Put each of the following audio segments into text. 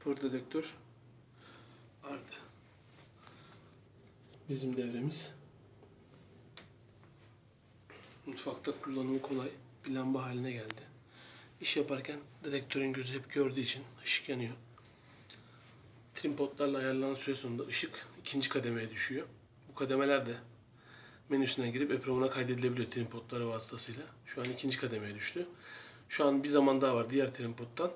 Vapur dedektör. Artı. Bizim devremiz. Mutfakta kullanımı kolay bir lamba haline geldi. İş yaparken dedektörün gözü hep gördüğü için ışık yanıyor. Trimpodlarla ayarlanan süre sonunda ışık ikinci kademeye düşüyor. Bu kademeler de menüsüne girip EPROM'una kaydedilebiliyor trimpodları vasıtasıyla. Şu an ikinci kademeye düştü. Şu an bir zaman daha var diğer trimpodtan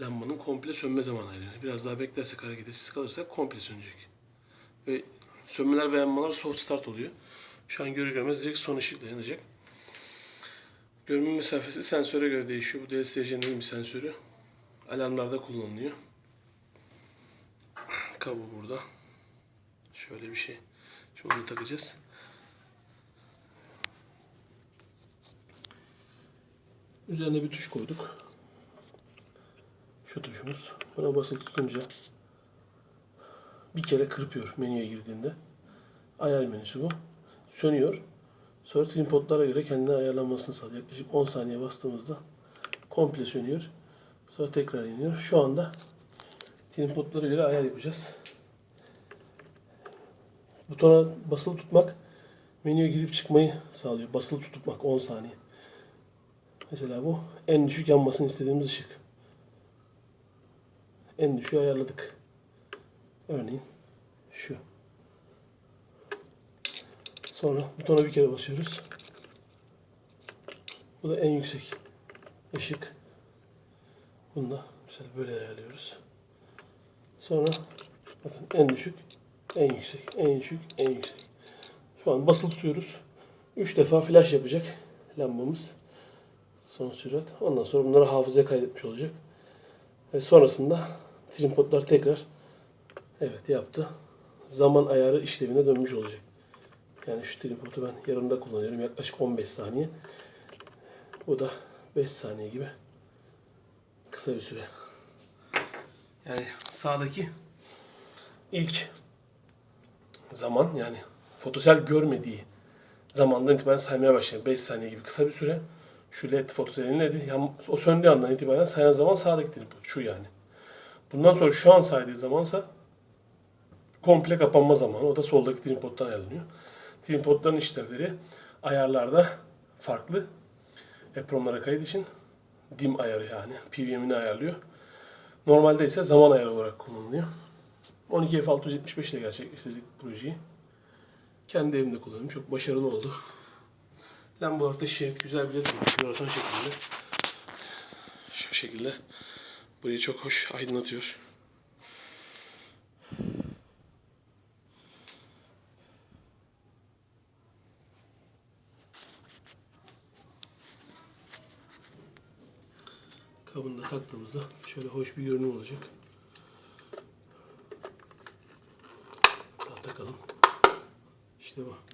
lambanın komple sönme zamanı yani. Biraz daha beklersek hareketsiz kalırsak komple sönecek. Ve sönmeler ve yanmalar soft start oluyor. Şu an görür görmez direkt son ışıkla yanacak. Görünme mesafesi sensöre göre değişiyor. Bu DSC'nin bir sensörü. Alarmlarda kullanılıyor. Kablo burada. Şöyle bir şey. Şimdi onu takacağız. Üzerine bir tuş koyduk. Şu tuşumuz. Buna basılı tutunca bir kere kırpıyor menüye girdiğinde. Ayar menüsü bu. Sönüyor. Sonra trimpodlara göre kendine ayarlanmasını sağlıyor. Yaklaşık 10 saniye bastığımızda komple sönüyor. Sonra tekrar yanıyor. Şu anda trimpodlara göre ayar yapacağız. Butona basılı tutmak menüye girip çıkmayı sağlıyor. Basılı tutmak 10 saniye. Mesela bu en düşük yanmasını istediğimiz ışık. En düşüğü ayarladık. Örneğin şu. Sonra butona bir kere basıyoruz. Bu da en yüksek ışık. Bunu da mesela böyle ayarlıyoruz. Sonra bakın en düşük, en yüksek, en düşük, en yüksek. Şu an basılı tutuyoruz. 3 defa flash yapacak lambamız. Son sürat. Ondan sonra bunları hafızaya kaydetmiş olacak. Ve sonrasında trimpodlar tekrar evet yaptı. Zaman ayarı işlevine dönmüş olacak. Yani şu tripodu ben yarımda kullanıyorum. Yaklaşık 15 saniye. Bu da 5 saniye gibi kısa bir süre. Yani sağdaki ilk zaman yani fotosel görmediği zamandan itibaren saymaya başlayan 5 saniye gibi kısa bir süre. Şu led fotoselin ledi o söndüğü andan itibaren sayan zaman sağdaki tripod. Şu yani. Bundan sonra şu an saydığı zamansa komple kapanma zamanı. O da soldaki tripoddan ayarlanıyor. Tripodların işlevleri ayarlarda farklı. EPROM'lara kayıt için dim ayarı yani PWM'ini ayarlıyor. Normalde ise zaman ayarı olarak kullanılıyor. 12 F675 ile gerçekleştirdik projeyi. Kendi evimde kullanıyorum. Çok başarılı oldu. Lambalarda şerit güzel bir var. Floresan şeklinde. Şu şekilde. Burayı çok hoş aydınlatıyor. Kabını da taktığımızda şöyle hoş bir görünüm olacak. Daha takalım. İşte bu.